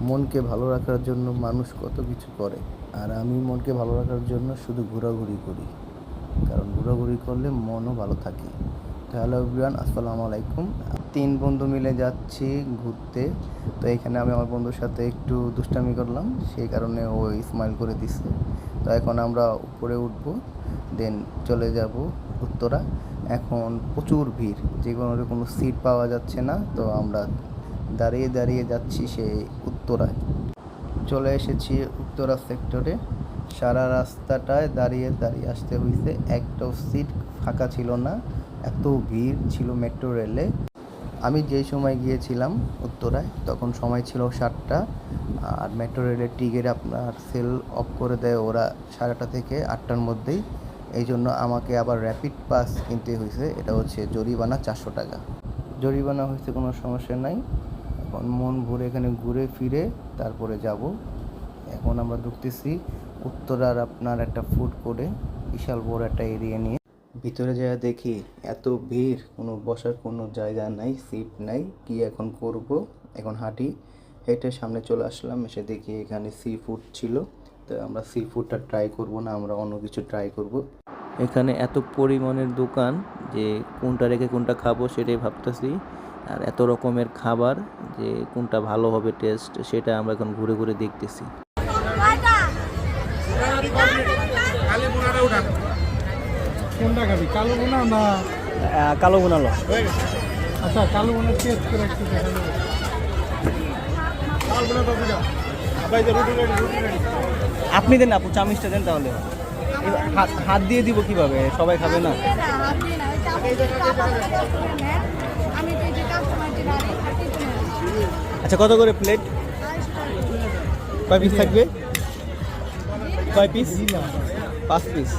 মনকে ভালো রাখার জন্য মানুষ কত কিছু করে। আর আমি মনকে ভালো রাখার জন্য শুধু ঘোরাঘুরি করি। কারণ ঘোরাঘুরি করলে মনও ভালো থাকে। তো হ্যালো এভরিওয়ান, আসসালামু আলাইকুম। তিন বন্ধু মিলে যাচ্ছি ঘুরতে। তো এখানে আমি আমার বন্ধুর সাথে একটু দুষ্টামি করলাম। সেই কারণে ও স্মাইল করে দিছে। তো এখন আমরা উপরে উঠব দেন চলে যাব উত্তরা। এখন প্রচুর ভিড়। যে কোনো কোনো সিট পাওয়া যাচ্ছে না। তো আমরা দাঁড়িয়ে দাঁড়িয়ে যাচ্ছি সেই উত্তরায়। চলে এসেছি উত্তরা সেক্টরে। সারা রাস্তাটায় দাঁড়িয়ে দাঁড়িয়ে আসতে হয়েছে একটাও সিট ফাঁকা ছিল না। এত ভিড় ছিল মেট্রো রেলে। আমি যেই সময় গিয়েছিলাম উত্তরায়, তখন সময় ছিল সাতটা। আর মেট্রো রেলের টিকিট আপনার সেল অফ করে দেয় ওরা সাড়েটা থেকে আটটার মধ্যেই। এই জন্য আমাকে আবার র্যাপিড পাস কিনতে হয়েছে এটা হচ্ছে জরিমানা চারশো টাকা। জরিমানা হয়েছে কোনো সমস্যা নাই। মন ভরে এখানে ঘুরে ফিরে তারপরে যাব। এখন আমরা ঢুকতেছি উত্তরার আপনার একটা ফুড কোর্টে বিশাল বড় একটা এরিয়া নিয়ে। ভিতরে যা দেখি এত ভিড়, কোনো বসার কোনো জায়গা নাই সিট নাই, কি এখন করব? এখন হাঁটি, হেঁটে সামনে চলে আসলাম, এসে দেখি এখানে সি ফুড ছিল। তো আমরা সি ফুডটা ট্রাই করব না, আমরা অন্য কিছু ট্রাই করব। এখানে এত পরিমাণের দোকান যে কোনটা রেখে কোনটা খাব সেটাই ভাবতেছি। আর এত রকমের খাবার যে কোনটা ভালো হবে টেস্ট সেটা আমরা এখন ঘুরে ঘুরে দেখতেছি। কালো বোনালো আচ্ছা কালো বোনা টেস্ট করে একটু দেখা আপনি দেন আপু চামিচটা দেন তাহলে। হাত দিয়ে দিব কীভাবে? সবাই খাবে না? আচ্ছা কত করে প্লেট কয় পিস থাকবে? কয় পিস পাঁচ পিস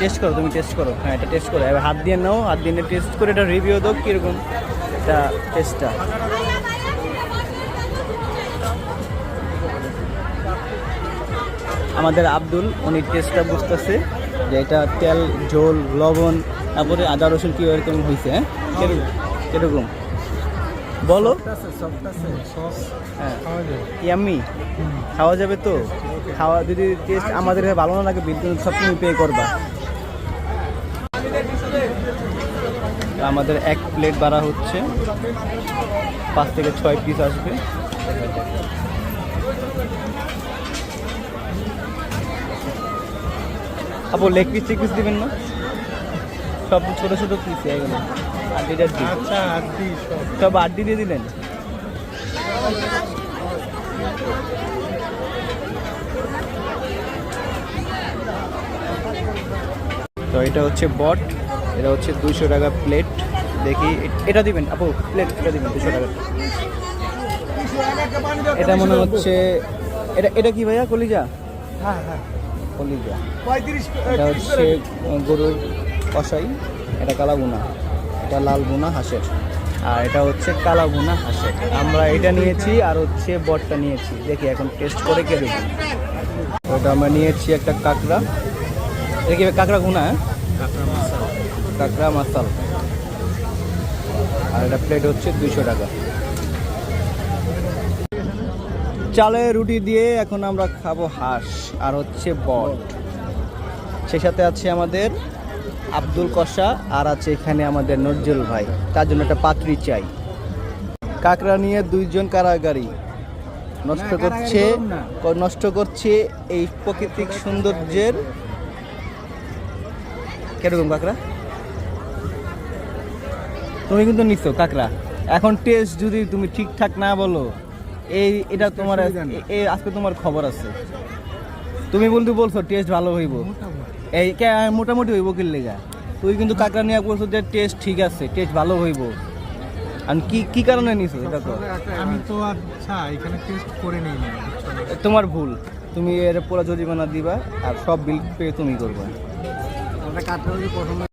টেস্ট করো, তুমি টেস্ট করো। হ্যাঁ এটা টেস্ট করো। এবার হাত দিয়ে নাও, হাত দিয়ে টেস্ট করে এটা রিভিউ দাও, কীরকম এটা টেস্টটা আমাদের আব্দুল, উনি টেস্টটা বুঝতেছে যে এটা তেল, ঝোল, লবণ তারপরে আদা, রসুন কী এরকম হয়েছে হ্যাঁ? কীরকম। বলো। সস হ্যাঁ খাওয়া যাবে তো? খাওয়া যদি টেস্ট আমাদের ভালো না লাগে কিন্তু সব তুমি পে করবা। আমাদের এক প্লেট বাড়া হচ্ছে। পাঁচ থেকে ছয় পিস আসবে। আপু লেগ পিস টেগ পিস দিবেন না? সব ছোটো ছোটো পিস এগুলো। আড্ডি। টাড্ডি আচ্ছা সব। আড্ডি দিয়ে দিলেন? তো এটা হচ্ছে বট এটা হচ্ছে দুশো টাকা প্লেট দেখি এটা দিবেন? আপু প্লেট এটা দিবেন দুশো টাকা। এটা মনে হচ্ছে এটা এটা কি ভাইয়া কলিজা? হ্যাঁ হ্যাঁ। কলিজা। এটা হচ্ছে গরুর কষাই এটা কালা বুনা এটা লাল বুনা হাঁসের। আর এটা হচ্ছে কালা বুনা হাঁসের। আমরা এটা নিয়েছি আর হচ্ছে বটটা নিয়েছি। দেখি এখন টেস্ট করে কে দেখি ওটা আমরা নিয়েছি একটা কাঁকড়া। এটা কি কাঁকড়া গুনা হ্যাঁ? কাঁকড়া মাসাল আর এটা প্লেট হচ্ছে দুইশো টাকা। চালের রুটি দিয়ে এখন আমরা খাব হাঁস আর হচ্ছে বট। সেই সাথে আছে আমাদের আব্দুল কষা আর আছে এখানে আমাদের নজরুল ভাই। তার জন্য একটা পাত্রি চাই। কাকড়া নিয়ে দুইজন কারাগারি। নষ্ট করছে নষ্ট করছে এই প্রাকৃতিক সৌন্দর্যের। কীরকম কাকড়া তুমি কিন্তু নিচ্ছ কাকড়া এখন টেস্ট যদি তুমি ঠিকঠাক না বলো এই এটা তোমার আজকে তোমার খবর আছে। তুমি বলতে বলছো টেস্ট ভালো হইব। এই মোটামুটি হইব কি লেগা? তুই কিন্তু কাকড়া নিয়ে বলছো যে টেস্ট ঠিক আছে টেস্ট ভালো হইব। আর কি কি কারণে নিছো এটা তো আমি তো আচ্ছা এখানে টেস্ট করে নেই তোমার ভুল। তুমি এর পুরো জরিমানা দিবা আর সব বিল পে তুমি করবে। আমরা পছন্দ